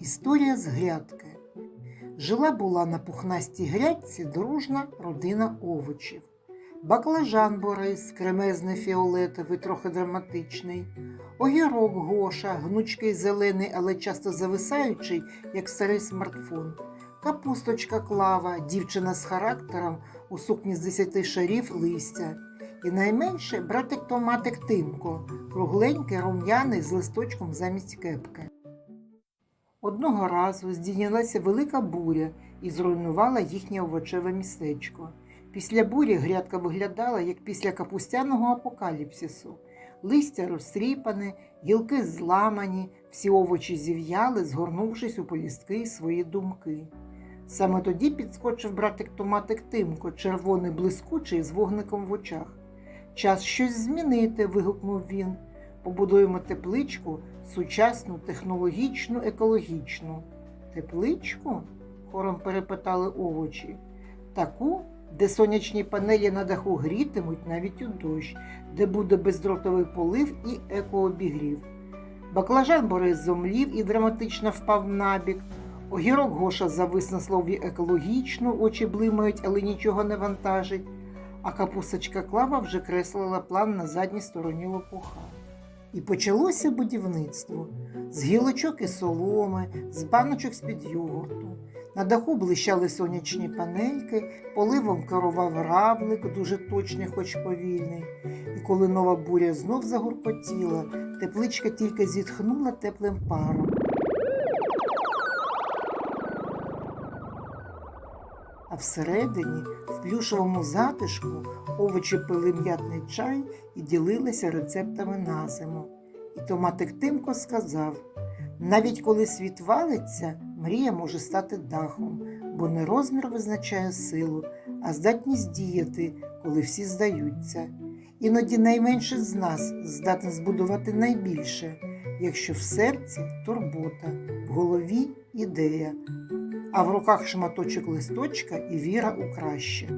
Історія з грядки. Жила була на пухнастій грядці дружна родина овочів. Баклажан Борис, кремезний фіолетовий, трохи драматичний, огірок Гоша, гнучкий зелений, але часто зависаючий, як старий смартфон, капусточка Клава, дівчина з характером у сукні з десяти шарів листя. І найменше братик Томатик Тимко, кругленький, рум'яний з листочком замість кепки. Одного разу здійнялася велика буря і зруйнувала їхнє овочеве містечко. Після бурі грядка виглядала, як після капустяного апокаліпсису. Листя розтріпане, гілки зламані, всі овочі зів'яли, згорнувшись у полістки свої думки. Саме тоді підскочив братик Томатик Тимко, червоний блискучий з вогником в очах. Час щось змінити. вигукнув він. Побудуємо тепличку сучасну, технологічну, екологічну. Тепличку? хором перепитали овочі. Таку, де сонячні панелі на даху грітимуть навіть у дощ, де буде бездротовий полив і екообігрів. Баклажан Борис зомлів і драматично впав набік. Огірок Гоша завис на слові екологічно, очі блимають, але нічого не вантажить. А капусточка Клава вже креслила план на задній стороні лопуха. І почалося будівництво з гілочок і соломи, з баночок з-під йогурту. На даху блищали сонячні панельки, поливом керував равлик, дуже точний, хоч повільний. І коли нова буря знов загуркотіла, тепличка тільки зітхнула теплим паром. Всередині, в плюшовому затишку, овочі пили м'ятний чай і ділилися рецептами на зиму. І Томатик Тимко сказав: навіть коли світ валиться, мрія може стати дахом, бо не розмір визначає силу, а здатність діяти, коли всі здаються. Іноді найменше з нас здатен збудувати найбільше, якщо в серці турбота, в голові ідея, а в руках шматочок листочка і віра у краще.